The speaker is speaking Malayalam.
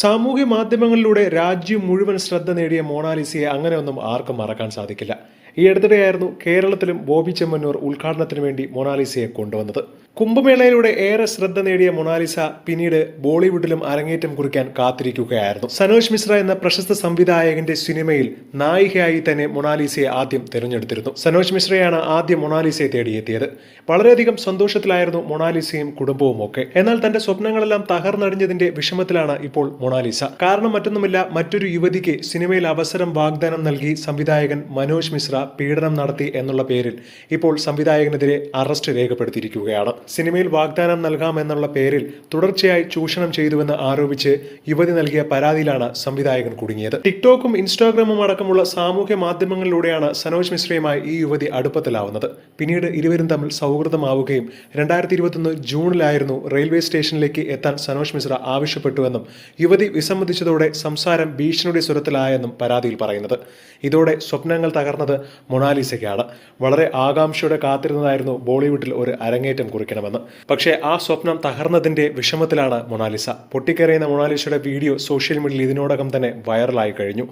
സാമൂഹ്യ മാധ്യമങ്ങളിലൂടെ രാജ്യം മുഴുവൻ ശ്രദ്ധ നേടിയ മൊണാലിസയെ അങ്ങനെയൊന്നും ആർക്കും മറക്കാൻ സാധിക്കില്ല. ഈ അടുത്തിടെയായിരുന്നു കേരളത്തിലും ബോബി ചെമ്മന്നൂർ ഉദ്ഘാടനത്തിന് വേണ്ടി മൊണാലിസയെ കൊണ്ടുവന്നത്. കുംഭമേളയിലൂടെ ഏറെ ശ്രദ്ധ നേടിയ മൊണാലിസ പിന്നീട് ബോളിവുഡിലും അരങ്ങേറ്റം കുറിക്കാൻ കാത്തിരിക്കുകയായിരുന്നു. സനോജ് മിശ്ര എന്ന പ്രശസ്ത സംവിധായകന്റെ സിനിമയിൽ നായികയായി തന്നെ മൊണാലിസയെ ആദ്യം തിരഞ്ഞെടുത്തിരുന്നു. സനോജ് മിശ്രയാണ് ആദ്യം മൊണാലിസയെ തേടിയെത്തിയത്. വളരെയധികം സന്തോഷത്തിലായിരുന്നു മൊണാലിസയും കുടുംബവും ഒക്കെ എന്നാൽ തന്റെ സ്വപ്നങ്ങളെല്ലാം തകർന്നടിഞ്ഞതിന്റെ വിഷമത്തിലാണ് ഇപ്പോൾ മൊണാലിസ. കാരണം മറ്റൊന്നുമില്ല മറ്റൊരു യുവതിക്ക് സിനിമയിൽ അവസരം വാഗ്ദാനം നൽകി സംവിധായകൻ മനോജ് മിശ്ര പീഡനം നടത്തി എന്നുള്ള പേരിൽ ഇപ്പോൾ സംവിധായകനെതിരെ അറസ്റ്റ് രേഖപ്പെടുത്തിയിരിക്കുകയാണ്. സിനിമയിൽ വാഗ്ദാനം നൽകാമെന്നുള്ള പേരിൽ തുടർച്ചയായി ചൂഷണം ചെയ്തുവെന്ന് ആരോപിച്ച് യുവതി നൽകിയ പരാതിയിലാണ് സംവിധായകൻ കുടുങ്ങിയത്. ടിക്ടോക്കും ഇൻസ്റ്റാഗ്രാമും അടക്കമുള്ള സാമൂഹ്യ മാധ്യമങ്ങളിലൂടെയാണ് സനോജ് മിശ്രയുമായി ഈ യുവതി അടുപ്പത്തിലാവുന്നത്. പിന്നീട് ഇരുവരും തമ്മിൽ സൗഹൃദമാവുകയും രണ്ടായിരത്തി ഇരുപത്തൊന്ന് ജൂണിലായിരുന്നു റെയിൽവേ സ്റ്റേഷനിലേക്ക് എത്താൻ സനോജ് മിശ്ര ആവശ്യപ്പെട്ടുവെന്നും യുവതി വിസമ്മതിച്ചതോടെ സംസാരം ഭീഷണിയുടെ സ്വരത്തിലായെന്നും പരാതിയിൽ പറയുന്നത്. ഇതോടെ സ്വപ്നങ്ങൾ തകർന്നത് മൊണാലിസയ്ക്കാണ്. വളരെ ആകാംക്ഷയോടെ കാത്തിരുന്നതായിരുന്നു ബോളിവുഡിൽ ഒരു അരങ്ങേറ്റം കുറിക്കണമെന്ന് പക്ഷേ ആ സ്വപ്നം തകർന്നതിന്റെ വിഷമത്തിലാണ് മൊണാലിസ. പൊട്ടിക്കരയുന്ന മൊണാലിസയുടെ വീഡിയോ സോഷ്യൽ മീഡിയയിൽ ഇതിനോടകം തന്നെ വൈറലായി കഴിഞ്ഞു.